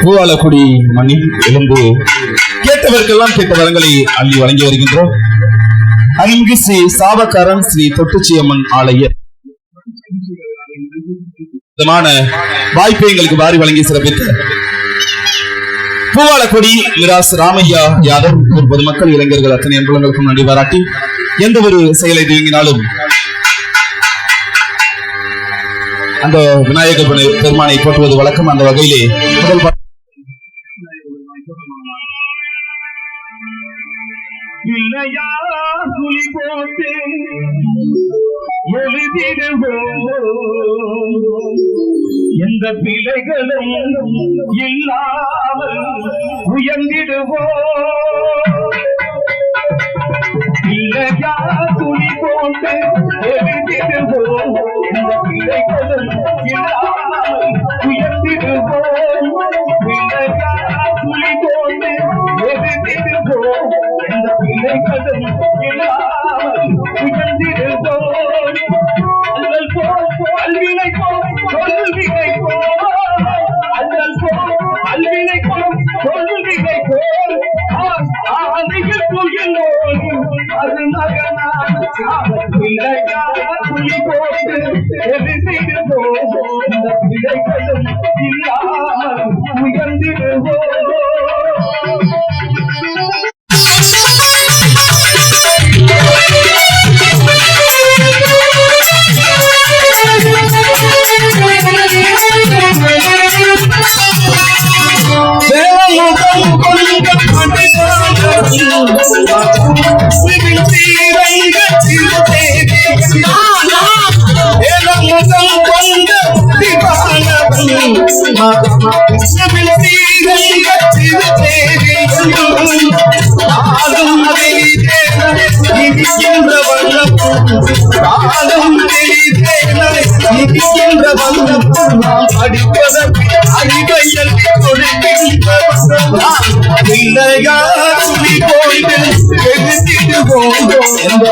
பூவாலக்குடி மண்ணில் எலும்பு கேட்டவருக்கெல்லாம் கேட்ட வரங்களை அள்ளி வழங்கி வருகின்றோம். அங்கு ஸ்ரீ சாவக்காரன் ஸ்ரீ தொட்டுச்சியம்மன் ஆலய விதமான வாய்ப்பை எங்களுக்கு வாரி வழங்கி சிறப்பித்த பூவாலக்குடி மிராஸ் ராமையா யாதவ் ஒரு பொதுமக்கள் இளைஞர்கள் அத்தனை அன்புலங்களுக்கும் நன்றி பாராட்டி எந்த ஒரு செயலை துவங்கினாலும் அந்த விநாயகர் பெருமானை போற்றுவது வழக்கம். அந்த வகையிலே முதல் இல்லையா துளி போட்டு எழுதிடுவோம் எந்த பிழைகளும் இல்லாமல் உயர்ந்திடுவோம். இல்லையா துளி போட்டு எழுதிடுவோம் பிள்ளையா புலி போட்டு எரிந்திடுவோம் இந்த பிள்ளைகளும் படிப்பதற்கு அறிவையல் இல்லையா துளி போய்ந்து எழுதிடுவோம் எந்த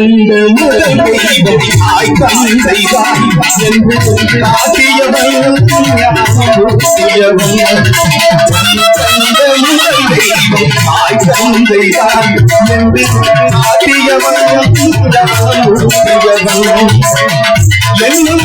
பிழைகளும் முதல் தெய்வம் ஆய் தந்தைதான் என்று காட்டியவன் ஞாபகத்தியவன் கண்ட என்று காட்டியவன் என்னும்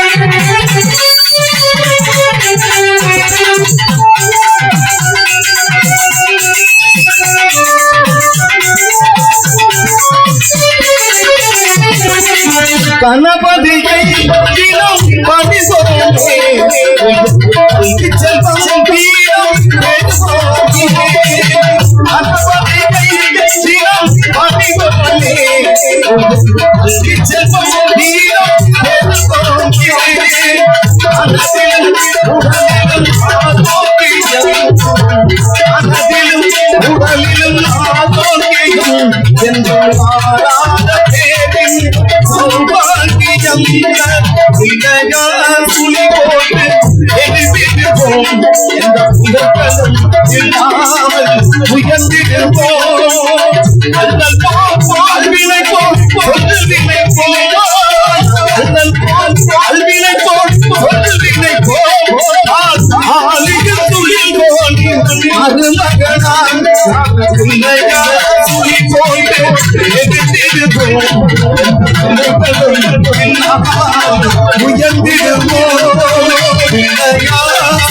செல்வம் தீரம் உடலிலும் உடலிலும் ஆரோக்கியம் என்று மாறாத பேரின் சௌபாகியம் இளையா புலி போட்டு எதிர்த்திடுவோம் எந்த புதர்களும் இல்லாமல்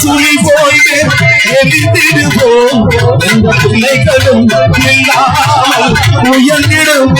துணி போட்டு எதிர்த்திடுவோம் எந்த பிள்ளைகளும் இல்லாமல் உயர்ந்திடுவோம்